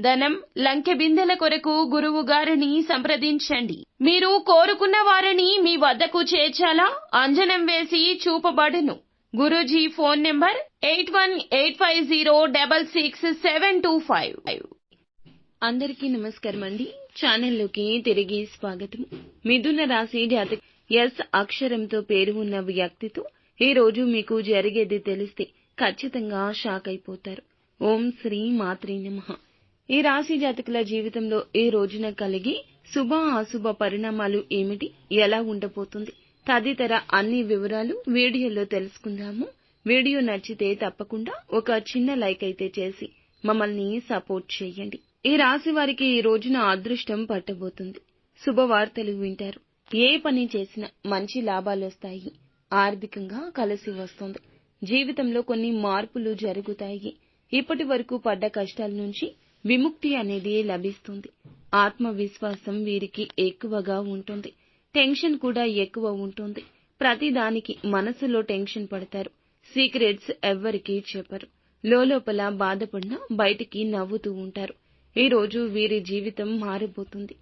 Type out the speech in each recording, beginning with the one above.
ధనం లంకె బిందెల కొరకు గురువు గారిని సంప్రదించండి. మీరు కోరుకున్న వారిని మీ వద్దకు చేర్చాలా? అంజనం వేసి చూపబడును. Guruji phone number eight one eight five zero double six seven two five. అందరికీ నమస్కారం అండి. ఛానల్లోకి తిరిగి స్వాగతం. మిథున రాశి జాతక ఎస్ అక్షరంతో పేరు ఉన్న వ్యక్తితో ఈ రోజు మీకు జరిగేది తెలిస్తే ఖచ్చితంగా షాక్ అయిపోతారు. ఓం శ్రీ మాత్రి నమః. ఈ రాశి జాతకుల జీవితంలో ఈ రోజున కలిగి శుభ అశుభ పరిణామాలు ఏమిటి? ఎలా ఉండబోతుంది? తదితర అన్ని వివరాలు వీడియోలో తెలుసుకుందాము. వీడియో నచ్చితే తప్పకుండా ఒక చిన్న లైక్ అయితే చేసి మమ్మల్ని సపోర్ట్ చేయండి. ఈ రాశి వారికి ఈ రోజున అదృష్టం పట్టబోతుంది. శుభవార్తలు వింటారు. ఏ పని చేసినా మంచి లాభాలు వస్తాయి. ఆర్థికంగా కలిసి వస్తుంది. జీవితంలో కొన్ని మార్పులు జరుగుతాయి. ఇప్పటి వరకు పడ్డ కష్టాల నుంచి విముక్తి అనేది లభిస్తుంది. ఆత్మవిశ్వాసం వీరికి ఎక్కువగా ఉంటుంది. టెన్షన్ కూడా ఎక్కువ ఉంటుంది. ప్రతిదానికి మనసులో టెన్షన్ పడతారు. సీక్రెట్స్ ఎవ్వరికీ చెప్పరు. లోపల బాధపడినా బయటికి నవ్వుతూ ఉంటారు. ఈరోజు వీరి జీవితం మారిపోతుంది.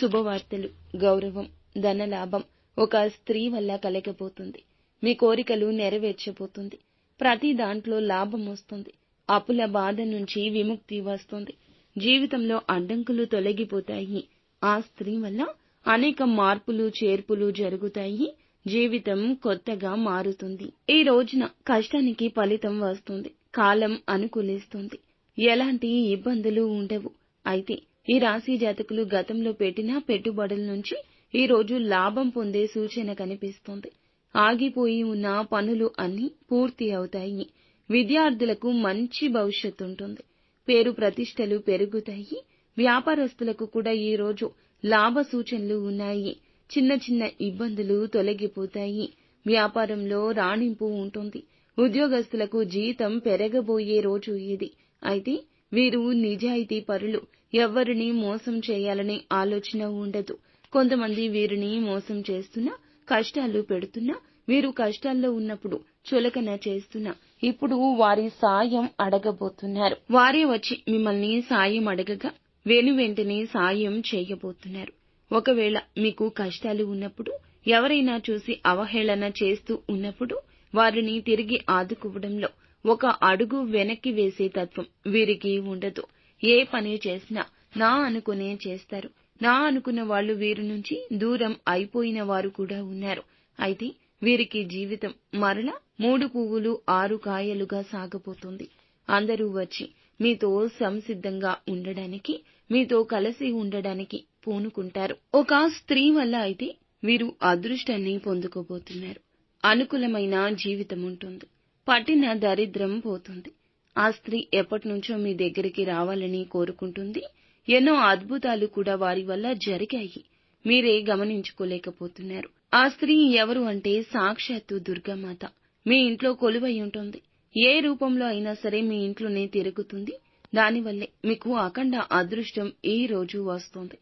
శుభవార్తలు గౌరవం ధనలాభం ఒక స్త్రీ వల్ల కలగబోతుంది. మీ కోరికలు నెరవేర్చబోతుంది. ప్రతి దాంట్లో లాభం వస్తుంది. అప్పుల బాధ నుంచి విముక్తి వస్తుంది. జీవితంలో అడ్డంకులు తొలగిపోతాయి. ఆ స్త్రీ వల్ల అనేక మార్పులు చేర్పులు జరుగుతాయి. జీవితం కొత్తగా మారుతుంది. ఈ రోజున కష్టానికి ఫలితం వస్తుంది. కాలం అనుకూలిస్తుంది. ఎలాంటి ఇబ్బందులు ఉండవు. అయితే ఈ రాశి జాతకులు గతంలో పెట్టిన పెట్టుబడుల నుంచి ఈ రోజు లాభం పొందే సూచన కనిపిస్తుంది. ఆగిపోయి ఉన్న పనులు అన్నీ పూర్తి అవుతాయి. విద్యార్థులకు మంచి భవిష్యత్తు ఉంటుంది. పేరు ప్రతిష్టలు పెరుగుతాయి. వ్యాపారస్తులకు కూడా ఈ రోజు లాభ సూచనలు ఉన్నాయి. చిన్న చిన్న ఇబ్బందులు తొలగిపోతాయి. వ్యాపారంలో రాణింపు ఉంటుంది. ఉద్యోగస్తులకు జీతం పెరగబోయే రోజు ఇది. అయితే వీరు నిజాయితీ పరులు. ఎవరిని మోసం చేయాలనే ఆలోచన ఉండదు. కొంతమంది వీరిని మోసం చేస్తున్నా కష్టాలు పెడుతున్నా వీరు కష్టాల్లో ఉన్నప్పుడు చులకన చేస్తున్నా ఇప్పుడు వారి సాయం అడగబోతున్నారు. వారే వచ్చి మిమ్మల్ని సాయం అడగగా వెను వెంటనే సాయం చేయబోతున్నారు. ఒకవేళ మీకు కష్టాలు ఉన్నప్పుడు ఎవరైనా చూసి అవహేళన చేస్తూ ఉన్నప్పుడు వారిని తిరిగి ఆదుకోవడంలో ఒక అడుగు వెనక్కి వేసే తత్వం వీరికి ఉండదు. ఏ పని చేసినా నా అనుకునే చేస్తారు. నా అనుకున్న వాళ్ళు వీరి నుంచి దూరం అయిపోయిన వారు కూడా ఉన్నారు. అయితే వీరికి జీవితం మరలా మూడు పువ్వులు ఆరు కాయలుగా సాగపోతుంది అందరూ వచ్చి మీతో సంసిద్ధంగా ఉండడానికి మీతో కలిసి ఉండడానికి పూనుకుంటారు. ఒక స్త్రీ వల్ల అయితే వీరు అదృష్టాన్ని పొందుకోబోతున్నారు. అనుకూలమైన జీవితం ఉంటుంది. పట్టిన దరిద్రం పోతుంది. ఆ స్త్రీ ఎప్పటి నుంచో మీ దగ్గరికి రావాలని కోరుకుంటుంది. ఎన్నో అద్భుతాలు కూడా వారి వల్ల జరిగాయి. మీరే గమనించుకోలేకపోతున్నారు. ఆ స్త్రీ ఎవరు అంటే సాక్షాత్తు దుర్గామాత. మీ ఇంట్లో కొలువై ఉంటుంది. ఏ రూపంలో అయినా సరే మీ ఇంట్లోనే తిరుగుతుంది. దానివల్లే మీకు అఖండ అదృష్టం ఈ రోజు వస్తుంది.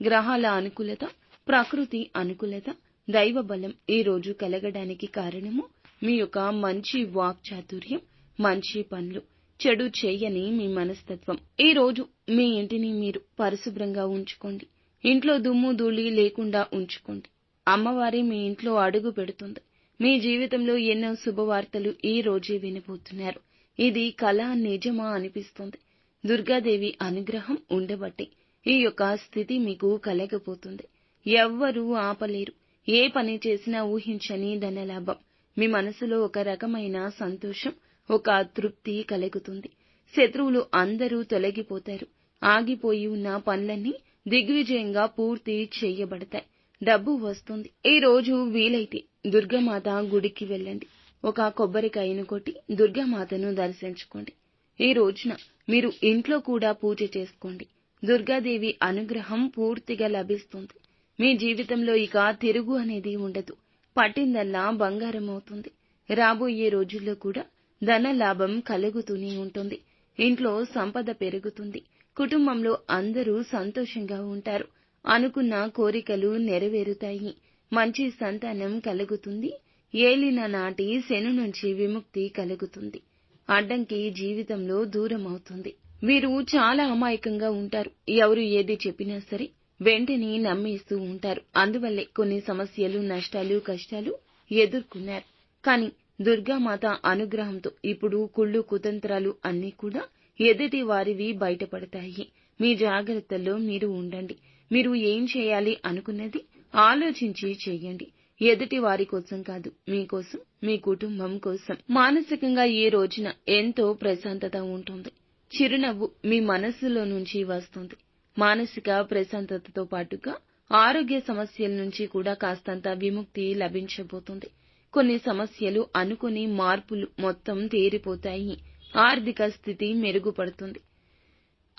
గ్రహాల అనుకూలత ప్రకృతి అనుకూలత దైవ బలం ఈ రోజు కలగడానికి కారణము మీ యొక్క మంచి వాక్ చాతుర్యం మంచి పనులు చెడు చేయని మీ మనస్తత్వం. ఈ రోజు మీ ఇంటిని మీరు పరిశుభ్రంగా ఉంచుకోండి. ఇంట్లో దుమ్ము ధూళి లేకుండా ఉంచుకోండి. అమ్మవారి మీ ఇంట్లో అడుగు పెడుతుంది. మీ జీవితంలో ఎన్నో శుభవార్తలు ఈ రోజే వినబోతున్నారు. ఇది కళ నిజమా అనిపిస్తుంది. దుర్గాదేవి అనుగ్రహం ఉండబట్టి ఈ యొక్క స్థితి మీకు కలగబోతుంది. ఎవ్వరూ ఆపలేరు. ఏ పని చేసినా ఊహించని ధనలాభం. మీ మనసులో ఒక రకమైన సంతోషం ఒక తృప్తి కలుగుతుంది. శత్రువులు అందరూ తొలగిపోతారు. ఆగిపోయి ఉన్న పనులన్నీ దిగ్విజయంగా పూర్తి చేయబడతాయి. డబ్బు వస్తుంది. ఈ రోజు వీలైతే దుర్గామాత గుడికి వెళ్ళండి. ఒక కొబ్బరికాయను కొట్టి దుర్గామాతను దర్శించుకోండి. ఈ రోజున మీరు ఇంట్లో కూడా పూజ చేసుకోండి. దుర్గాదేవి అనుగ్రహం పూర్తిగా లభిస్తుంది. మీ జీవితంలో ఇక తిరుగు అనేది ఉండదు. పట్టిందల్లా బంగారం అవుతుంది. రాబోయే రోజుల్లో కూడా ధన లాభం కలుగుతూనే ఉంటుంది. ఇంట్లో సంపద పెరుగుతుంది. కుటుంబంలో అందరూ సంతోషంగా ఉంటారు. అనుకున్న కోరికలు నెరవేరుతాయి. మంచి సంతానం కలుగుతుంది. ఏలిన నాటి శను నుంచి విముక్తి కలుగుతుంది. అడ్డంకి జీవితంలో దూరం అవుతుంది వీరు చాలా అమాయకంగా ఉంటారు. ఎవరు ఏది చెప్పినా సరే వెంటనే నమ్మేస్తూ ఉంటారు. అందువల్లే కొన్ని సమస్యలు నష్టాలు కష్టాలు ఎదుర్కొన్నారు. కానీ దుర్గామాత అనుగ్రహంతో ఇప్పుడు కుళ్ళు కుతంత్రాలు అన్నీ కూడా ఎదుటి వారివి బయటపడతాయి. మీ జాగ్రత్తల్లో మీరు ఉండండి. మీరు ఏం చేయాలి అనుకున్నది ఆలోచించి చేయండి. ఎదుటి వారి కోసం కాదు మీకోసం మీ కుటుంబం కోసం. మానసికంగా ఈ రోజున ఎంతో ప్రశాంతత ఉంటుంది. చిరునవ్వు మీ మనస్సులో నుంచి వస్తుంది. మానసిక ప్రశాంతతతో పాటుగా ఆరోగ్య సమస్యల నుంచి కూడా కాస్తంత విముక్తి లభించబోతుంది. కొన్ని సమస్యలు అనుకుని మార్పులు మొత్తం తీరిపోతాయి. ఆర్థిక స్థితి మెరుగుపడుతుంది.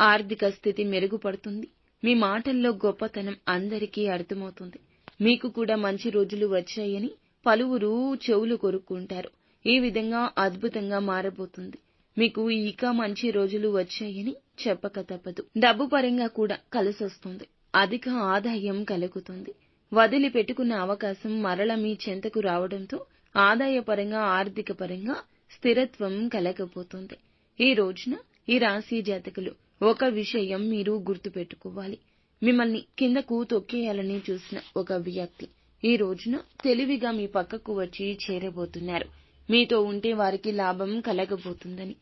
ఆర్థిక స్థితి మెరుగుపడుతుంది. మీ మాటల్లో గొప్పతనం అందరికీ అర్థమవుతుంది. మీకు కూడా మంచి రోజులు వచ్చాయని పలువురు చెవులు కొరుక్కుంటారు. ఈ విధంగా అద్భుతంగా మారబోతుంది. మీకు ఇక మంచి రోజులు వచ్చాయని చెప్పక తప్పదు. డబ్బు పరంగా కూడా కలిసొస్తుంది. అధిక ఆదాయం కలుగుతుంది. వదిలి పెట్టుకున్న అవకాశం మరల మీ చెంతకు రావడంతో ఆదాయపరంగా ఆర్థిక పరంగా స్థిరత్వం కలగబోతుంది. ఈ రోజున ఈ రాశి జాతకులు ఒక విషయం మీరు గుర్తుపెట్టుకోవాలి. మిమ్మల్ని కిందకు తొక్కేయాలని చూసిన ఒక వ్యక్తి ఈ రోజున తెలివిగా మీ పక్కకు వచ్చి చేరబోతున్నారు. మీతో ఉంటే వారికి లాభం కలగబోతుందని.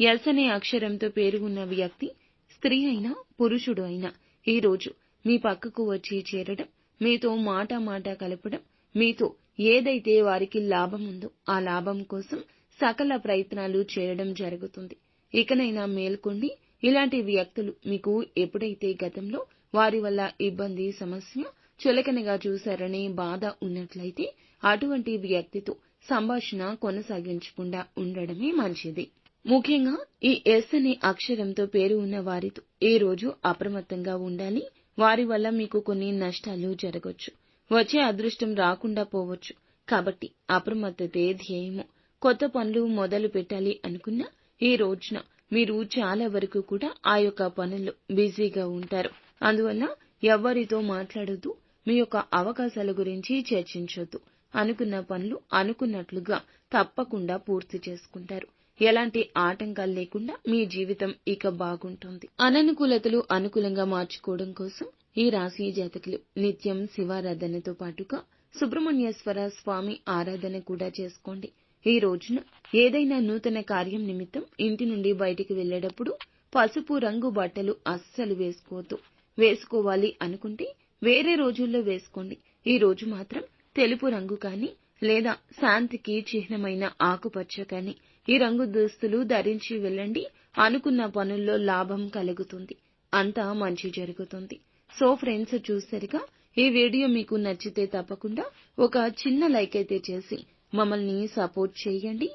ఎస్ అనే అక్షరంతో పేరు ఉన్న వ్యక్తి స్త్రీ అయినా పురుషుడు అయినా ఈ రోజు మీ పక్కకు వచ్చి చేరడం మీతో మాట మాట కలపడం మీతో ఏదైతే వారికి లాభం ఉందో ఆ లాభం కోసం సకల ప్రయత్నాలు చేయడం జరుగుతుంది. ఇకనైనా మేల్కొండి ఇలాంటి వ్యక్తులు మీకు ఎప్పుడైతే గతంలో వారి వల్ల ఇబ్బంది సమస్య చులకనగా చూశారనే బాధ ఉన్నట్లయితే అటువంటి వ్యక్తితో సంభాషణ కొనసాగించకుండా ఉండడమే మంచిది. ముఖ్యంగా ఈ ఎస్ అనే అక్షరంతో పేరు ఉన్న వారితో ఈ రోజు అప్రమత్తంగా ఉండాలి? వారి వల్ల మీకు కొన్ని నష్టాలు జరగొచ్చు. వచ్చే అదృష్టం రాకుండా పోవచ్చు. కాబట్టి అప్రమత్తతే ధ్యేయము కొత్త పనులు మొదలు పెట్టాలి అనుకున్నా ఈ రోజున మీరు చాలా వరకు కూడా ఆ యొక్క పనుల్లో బిజీగా ఉంటారు. అందువల్ల ఎవ్వరితో మాట్లాడొద్దు మీ యొక్క అవకాశాల గురించి చర్చించొద్దు. అనుకున్న పనులు అనుకున్నట్లుగా తప్పకుండా పూర్తి చేసుకుంటారు. ఎలాంటి ఆటంకాలు లేకుండా మీ జీవితం ఇక బాగుంటుంది. అననుకూలతలు అనుకూలంగా మార్చుకోవడం కోసం ఈ రాశి జాతకులు నిత్యం శివారాధనతో పాటుగా సుబ్రహ్మణ్యేశ్వర స్వామి ఆరాధన కూడా చేసుకోండి. ఈ రోజున ఏదైనా నూతన కార్యం నిమిత్తం ఇంటి నుండి బయటికి వెళ్ళేటప్పుడు పసుపు రంగు బట్టలు అస్సలు వేసుకోవద్దు. వేసుకోవాలి అనుకుంటే వేరే రోజుల్లో వేసుకోండి. ఈ రోజు మాత్రం తెలుపు రంగు కానీ లేదా శాంతికి చిహ్నమైన ఆకుపచ్చ కానీ ఈ రంగు దుస్తులు ధరించి వెళ్ళండి. అనుకున్న పనుల్లో లాభం కలుగుతుంది. అంతా మంచి జరుగుతుంది. సో ఫ్రెండ్స్ చూసారుగా ఈ వీడియో మీకు నచ్చితే తప్పకుండా ఒక చిన్న లైక్ అయితే చేసి మమ్మల్ని సపోర్ట్ చెయ్యండి